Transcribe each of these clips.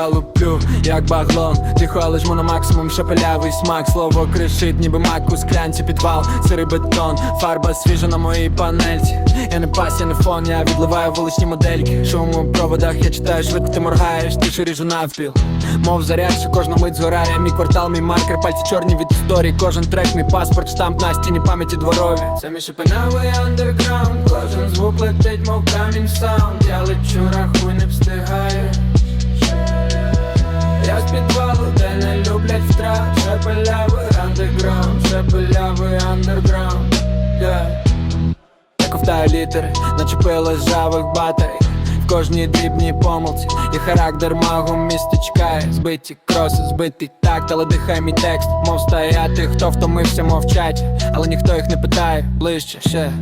я луплю, як баглон Тихо, але жму на максимум шепелявий смак. Слово кришить, ніби мак у склянці підвал Сирий бетон, фарба свіжа на моїй панельці. Я не пас, я не фон, я відливаю вуличні модельки. Шум у проводах, я читаю швидко, ти моргаєш, ти ріжу навпіл. Мов заряд, що кожна мить згорає. Мій квартал, мій маркер, пальці чорні від історії. Кожен трек, мій паспорт, штамп на стіні пам'яті дворові. Це мій шепенавий андерграунд. Кожен звук летить, мов камінь саунд Я лечу, рахуй, не встигаю втрат Шепелявий андерграунд, шепелявий андерграунд yeah. Я ковтаю літери, начепили жавих батарей. В кожній дрібній помилці І характер місті чекає Збиті кроси, збитий такт, але дихай мій текст. Мов стояти, хто втомився мовчать Але ніхто їх не питає, ближче ще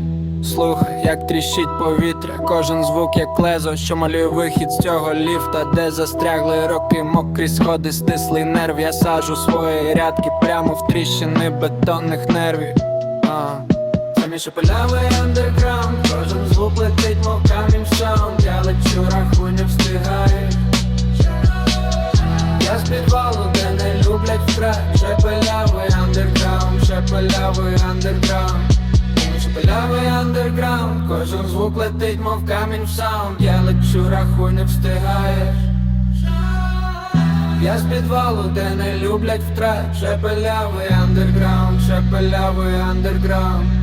Слухай, як тріщить повітря, кожен звук як лезо, що малює вихід з цього ліфта, де застрягли роки, мокрі сходи, стислий нерв. Я сажу свої рядки прямо в тріщини бетонних нервів. Мій шепелявий андерграунд Кожен звук летить, мов камінь саунд. Я лечу, рахуй, не встигаю. Я з підвалу, де не люблять втрат Шепелявий андерграунд, шепелявий андерграунд Шепелявий андерграунд Кожен звук летить, мов камінь в саунд. Я лечу, рахуй, не встигаєш. Я з підвалу, де не люблять втрат Шепелявий андерграунд, шепелявий андерграунд